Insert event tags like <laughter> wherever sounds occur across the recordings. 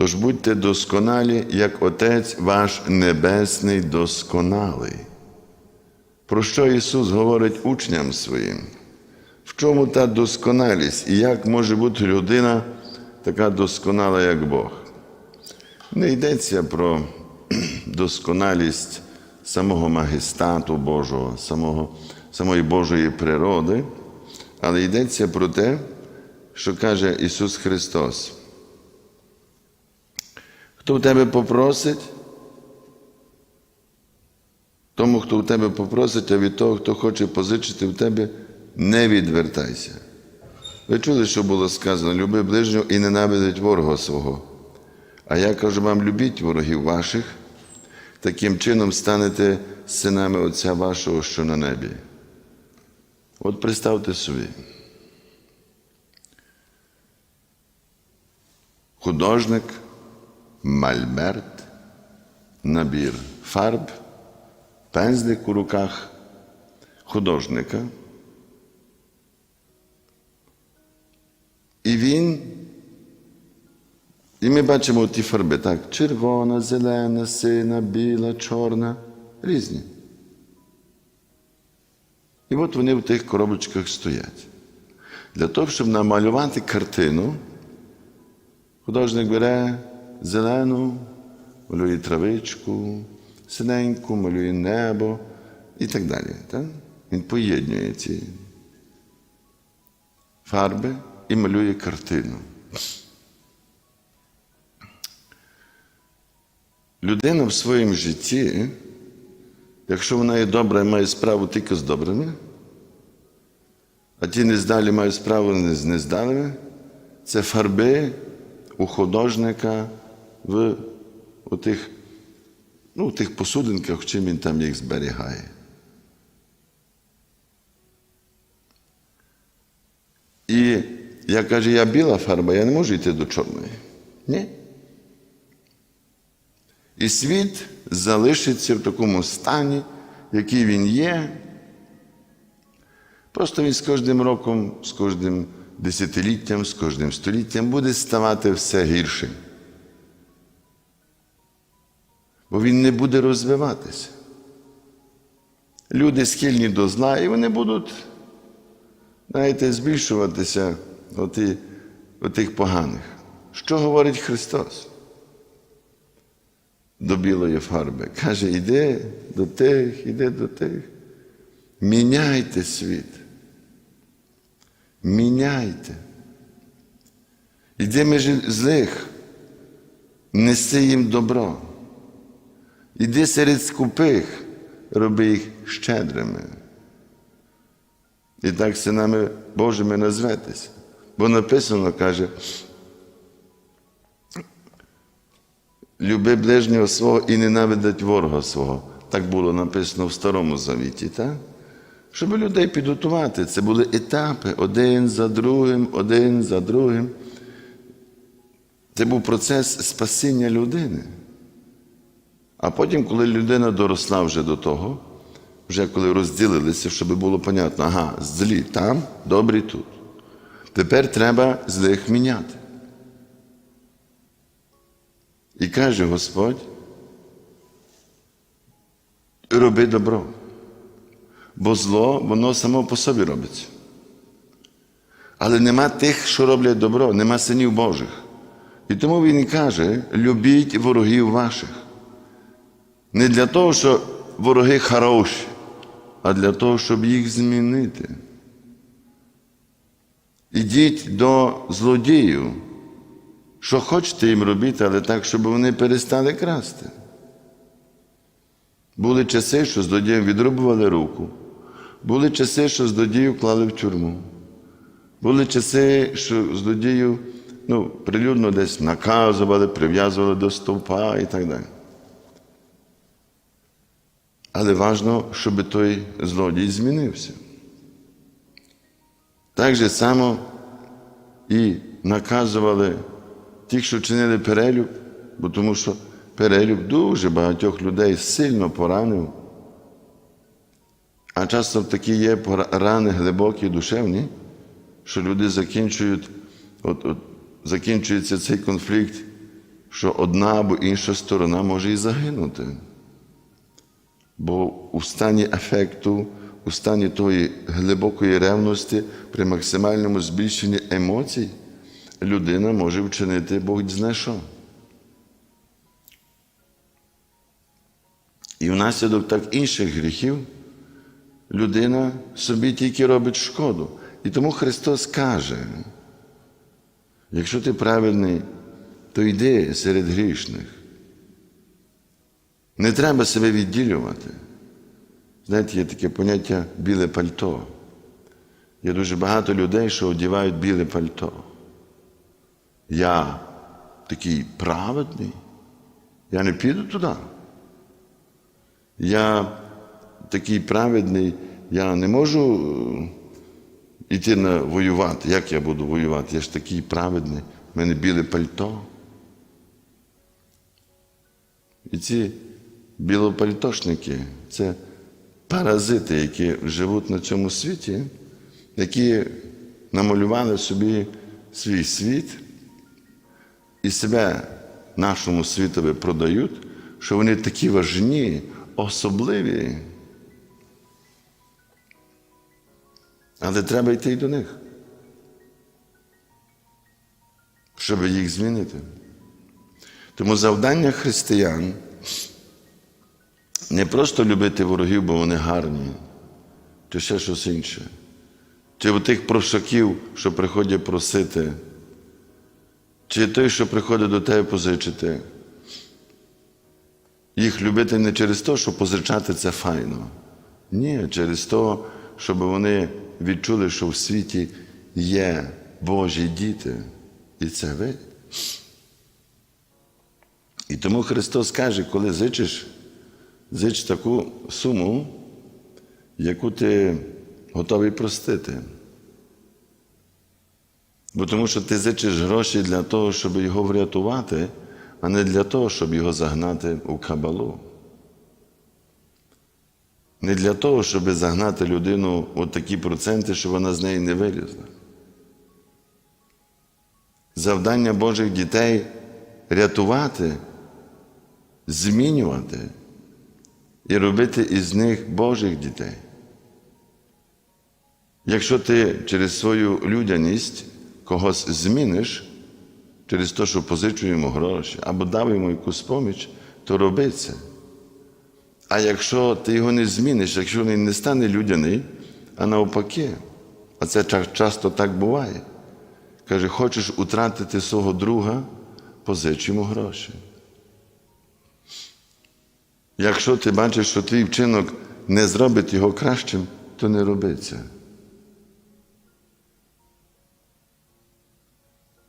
Тож будьте досконалі, як Отець ваш Небесний досконалий. Про що Ісус говорить учням своїм? В чому та досконалість і як може бути людина така досконала, як Бог? Не йдеться про <clears throat> досконалість самого магістату Божого, самого, самої Божої природи, але йдеться про те, що каже Ісус Христос. Хто в тебе попросить, тому, хто в тебе попросить, а від того, хто хоче позичити в тебе, не відвертайся. Ви чули, що було сказано: люби ближнього і ненавидить ворога свого. А я кажу вам, любіть ворогів ваших, таким чином станете синами Отця вашого, що на небі. От представте собі. Художник, мальберт, набір фарб, пензлик у руках художника. І він, і ми бачимо ті фарби, так, червона, зелена, сина, біла, чорна, різні. І от вони в тих коробочках стоять. Для того, щоб намалювати картину, художник бере зелену, малює травичку, синеньку, малює небо і так далі. Так? Він поєднує ці фарби і малює картину. Людина в своєму житті, якщо вона є добра і має справу тільки з добрими, а ті нездалі мають справу з нездалими, це фарби у художника в у тих, ну, тих посудинках, чим він там їх зберігає. І я каже, я біла фарба, я не можу йти до чорної. Ні. І світ залишиться в такому стані, який він є. Просто він з кожним роком, з кожним десятиліттям, з кожним століттям буде ставати все гіршим. Бо він не буде розвиватися. Люди схильні до зла, і вони будуть, знаєте, збільшуватися оті, отих поганих. Що говорить Христос? До білої фарби. Каже, іди до тих, іди до тих. Міняйте світ. Міняйте. Іди між злих, неси їм добро. Іди серед скупих, роби їх щедрими. І так синами Божими назветеся. Бо написано, каже, люби ближнього свого і ненавидить ворога свого. Так було написано в Старому Завіті, так? Щоб людей підготувати. Це були етапи один за другим, один за другим. Це був процес спасіння людини. А потім, коли людина доросла вже до того, вже коли розділилися, щоб було понятно, ага, злі там, добрі тут. Тепер треба злих міняти. І каже Господь, роби добро. Бо зло, воно само по собі робиться. Але нема тих, що роблять добро, нема синів Божих. І тому він каже: любіть ворогів ваших. Не для того, що вороги хороші, а для того, щоб їх змінити. Ідіть до злодіїв, що хочете їм робити, але так, щоб вони перестали красти. Були часи, що злодіям відрубували руку. Були часи, що злодіїв клали в тюрму. Були часи, що злодіїв ну, прилюдно десь наказували, прив'язували до стовпа і так далі. Але важливо, щоб той злодій змінився. Так же само і наказували тих, що чинили перелюб, бо тому що перелюб дуже багатьох людей сильно поранив. А часто такі є рани глибокі, душевні, що люди закінчують, от, от, закінчується цей конфлікт що одна або інша сторона може і загинути. Бо у стані ефекту, у стані тої глибокої ревності, при максимальному збільшенні емоцій, людина може вчинити Бог зна що. І внаслідок так інших гріхів людина собі тільки робить шкоду. І тому Христос каже, якщо ти праведний, то йди серед грішних. Не треба себе відділювати. Знаєте, є таке поняття біле пальто. Є дуже багато людей, що одягають біле пальто. Я такий праведний, я не піду туди. Я такий праведний, я не можу йти на воювати. Як я буду воювати? Я ж такий праведний, в мене біле пальто. І ці білопальтошники це паразити, які живуть на цьому світі, які намалювали собі свій світ і себе нашому світові продають, що вони такі важні, особливі. Але треба йти й до них, щоб їх змінити. Тому завдання християн не просто любити ворогів, бо вони гарні, чи ще щось інше. Чи тих прошаків, що приходять просити, чи той, що приходить до тебе позичити. Їх любити не через те, що позичати це файно. Ні, через те, щоб вони відчули, що в світі є Божі діти. І це ви. І тому Христос каже, коли зичиш, зич таку суму, яку ти готовий простити. Бо тому що ти зичиш гроші для того, щоб його врятувати, а не для того, щоб його загнати у кабалу. Не для того, щоб загнати людину у такі проценти, що вона з неї не вилізла. Завдання Божих дітей рятувати, змінювати і робити із них Божих дітей. Якщо ти через свою людяність когось зміниш, через те, що позичуємо гроші або дав якусь поміч, то роби це. А якщо ти його не зміниш, якщо він не стане людяний, а навпаки, а це часто так буває. Каже, хочеш утратити свого друга, позич гроші. Якщо ти бачиш, що твій вчинок не зробить його кращим, то не роби це.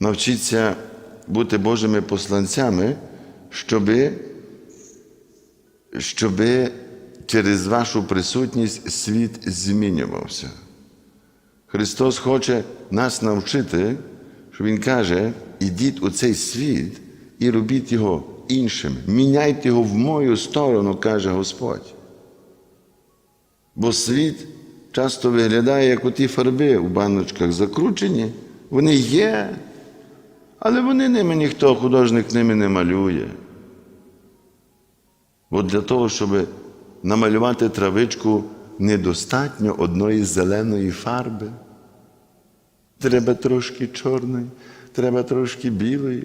Навчіться бути Божими посланцями, щоби, щоби через вашу присутність світ змінювався. Христос хоче нас навчити, що Він каже, ідіть у цей світ і робіть його іншим. Міняйте його в мою сторону, каже Господь. Бо світ часто виглядає, як оті фарби у баночках закручені, вони є, але вони ними ніхто, художник ними не малює. Бо для того, щоб намалювати травичку, недостатньо одної зеленої фарби. Треба трошки чорної, треба трошки білої,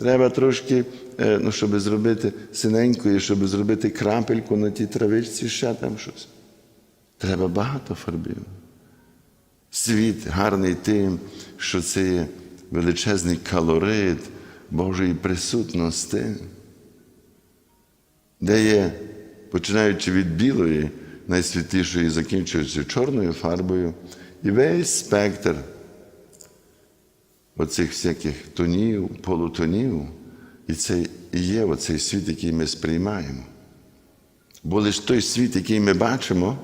треба трошки, ну, щоб зробити синенької, щоб зробити крапельку на тій травичці, ще там щось. Треба багато фарбів. Світ гарний тим, що це є величезний калорит Божої присутності, де є, починаючи від білої, найсвітлішої, закінчуючи чорною фарбою, і весь спектр оцих всяких тонів, полутонів, і це і є оцей світ, який ми сприймаємо. Бо лише той світ, який ми бачимо,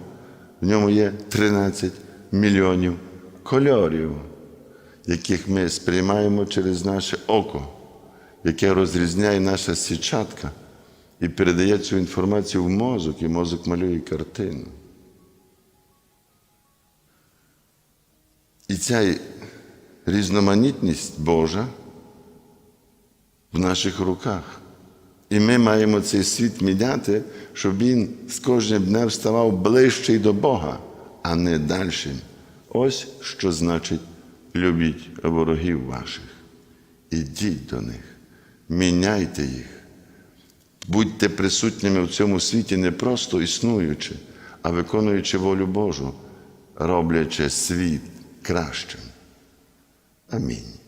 в ньому є 13 мільйонів кольорів, яких ми сприймаємо через наше око, яке розрізняє наша січатка і передає цю інформацію в мозок, і мозок малює картину. І ця різноманітність Божа, в наших руках. І ми маємо цей світ міняти, щоб він з кожним днем ставав ближчий до Бога, а не дальшим. Ось що значить любіть ворогів ваших. Ідіть до них, міняйте їх. Будьте присутніми в цьому світі не просто існуючи, а виконуючи волю Божу, роблячи світ кращим. Амінь.